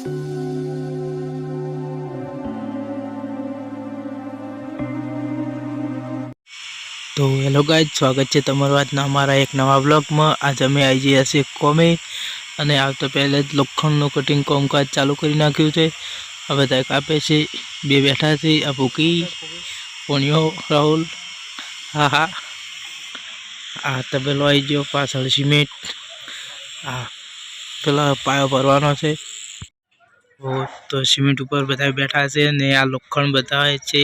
તો hello guys સ્વાગત છે તમારું આજના અમારા એક નવા બ્લોગમાં આજે અમે આવી જઈએ છીએ કોમે અને આવતા પહેલાં જ લોખંડનું કટિંગ કામકાજ ચાલુ કરી નાખ્યું છે. હવે બધા કાપે છે, બે બેઠા છે, આ ભૂકી, પોણિયો, રાહુલ. હા હા. આ તબેલો આવી ગયો, પાછળ સિમેન્ટ. હા પેલા પાયો ભરવાનો છે. ઓ તો સિમેન્ટ ઉપર બધા બેઠા છે ને આ લોખંડ બતાવે છે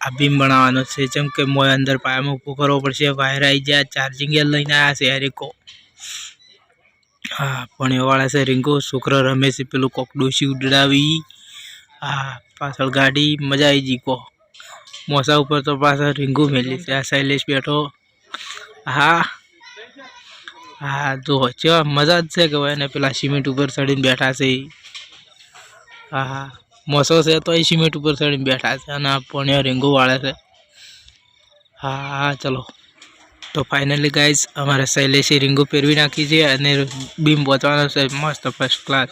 આ બીમ બનાવવાનો છે જેમ કે મોય અંદર પાયામાં ઊભું કરવો પડશે વાયર આવી ગયા ચાર્જિંગ એ લઈને આવ્યા છે હેરિકો હા પણ એવાળા છે રીંગો છોકરો રમે પેલું કોક ડોસી ઉડાવી હા પાછળ ગાડી મજા આવી ગઈ કો મોસા ઉપર તો પાછળ રીંગો મેલી છે આ શૈલેષ બેઠો હા હા તો ચેવા મજા જ છે કે ભાઈ ને પેલા સિમેન્ટ ઉપર ચડીને બેઠા છે. હા હા મોસો છે તો એ સિમેન્ટ ઉપર ચડીને બેઠા છે અને આ પોણિયા રીંગો વાળે છે. હા હા ચલો. તો ફાઇનલી ગાઈઝ અમારે શૈલેષે રીંગો પહેરવી નાખી છે અને બીમ પહોંચવાનો છે. મસ્ત ફર્સ્ટ ક્લાસ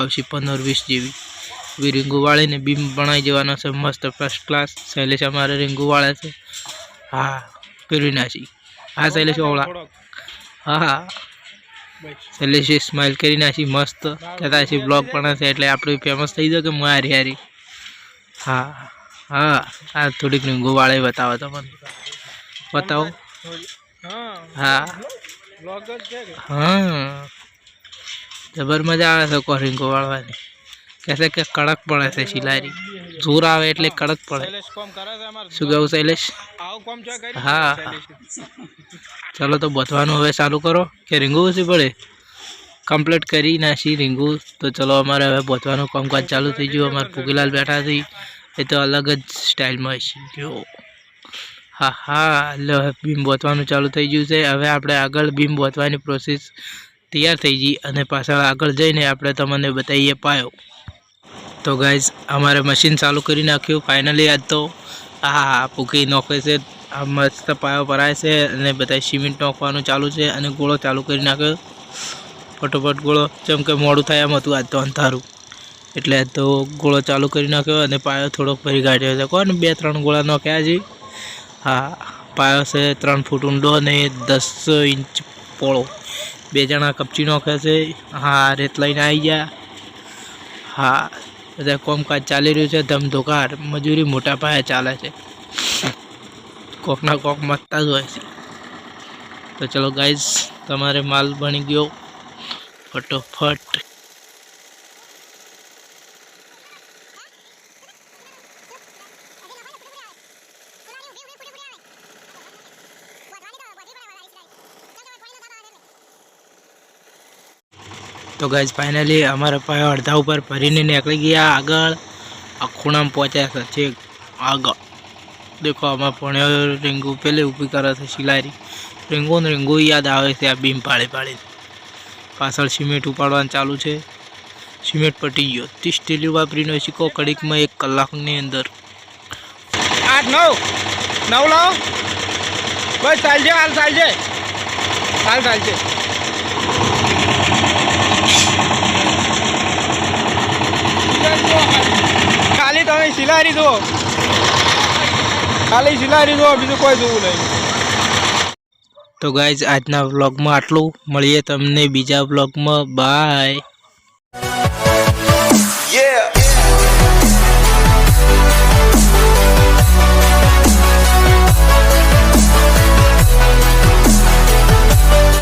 આવશે પંદર વીસ જેવી. એવી રીંગો વાળીને બીમ બનાવી દેવાનો છે. મસ્ત ફર્સ્ટ ક્લાસ શૈલેષ અમારે રીંગો વાળે છે. હા, પહેરવી નાખી. હા, શૈલેષ ઓળા હા. હા શૈલેષે સ્માઇલ કરી નાખી મસ્ત. કહેતા છે બ્લોગ પણ હશે એટલે આપણે ફેમસ થઈ જાય કે હું હારી હારી? હા હા. આ થોડીક ગોવાળે વાળે બતાવો તમને બતાવો. હા. હા. જબર મજા આવે છે કોરિંગ ગોવાળવાની. વાળવાની કહેશે કે કડક પડે છે શિલારી. જોર આવે એટલે કડક પડે. શું કહું શૈલેષ? હા. ચાલો તો બથવાનું હવે ચાલુ કરો, કે રીંગવું ઓછી પડે? કમ્પ્લીટ કરી નાખી રીંગવું તો ચલો અમારે હવે બથવાનું કામકાજ ચાલુ થઈ ગયું. અમારે પુગીલાલ બેઠા થઈ એ તો અલગ જ સ્ટાઇલમાં છે જો. હા હા એટલે હવે બીમ બોતવાનું ચાલુ થઈ ગયું છે. હવે આપણે આગળ બીમ બોતવાની પ્રોસેસ તૈયાર થઈ ગઈ અને પાછળ આગળ જઈને આપણે તમને બતાવીએ પાયો. તો ગાઈઝ અમારે મશીન ચાલુ કરી નાખ્યું. ફાઇનલી આજ તો હા હા પૂકી નોખે છે. આ મસ્ત પાયો ભરાય છે અને બધા સિમેન્ટ નાખવાનું ચાલુ છે અને ગોળો ચાલુ કરી નાખ્યો ફટોફટ ગોળો, જેમ કે મોડું થાય એમ હતું આજ તો અંધારું. એટલે આજ તો ગોળો ચાલુ કરી નાખ્યો અને પાયો થોડોક ભરી કાઢ્યો છે. કોણ? બે, ત્રણ ગોળા નાખ્યા છે હા, પાયો છે ત્રણ ફૂટ ઊંડો અને દસ ઇંચ પોળો. બે જણા કપચી નાખે છે. હા, રેત લઈને આવી ગયા. હા, બધા કોમકાજ ચાલી રહ્યું છે. ધમધોકાર, મજૂરી મોટા પાયે ચાલે છે. કોકના કોક મતતા જ હોય છે. તો ચલો ગાઈઝ તમારે માલ બની ગયો. ફટોફટ. તો ગાઈઝ ફાઇનલી અમારા પાયો અડધા ઉપર ભરીને નીકળી ગયા આગળ. આ ખૂણામાં પહોંચ્યા છે. છેક આગળ. દેખો, આમાં પણ રીંગુ પેલે ઊભી કરે છે શિલારી. રીંગુ ને રીંગુ યાદ આવે છે આ બીમ પાડી પાડી પાછળ સિમેન્ટ ઉપાડવાનું ચાલુ છે. સિમેન્ટ પટી ગયો. ત્રીસ સ્ટીલી વાપરીનો સિક્કો કડીકમાં એક કલાકની અંદર. આઠ, નવ. નવ લાવો. બસ, ચાલજે, હાલ ચાલજે. હાલ ચાલજે. ખાલી તમે સિલારી જુઓ. ખાલી સિલારી જુઓ બીજું કોઈ જોવું નહીં. તો ગાઈઝ આજના વ્લોગમાં આટલું. મળીએ તમને બીજા વ્લોગમાં બાય.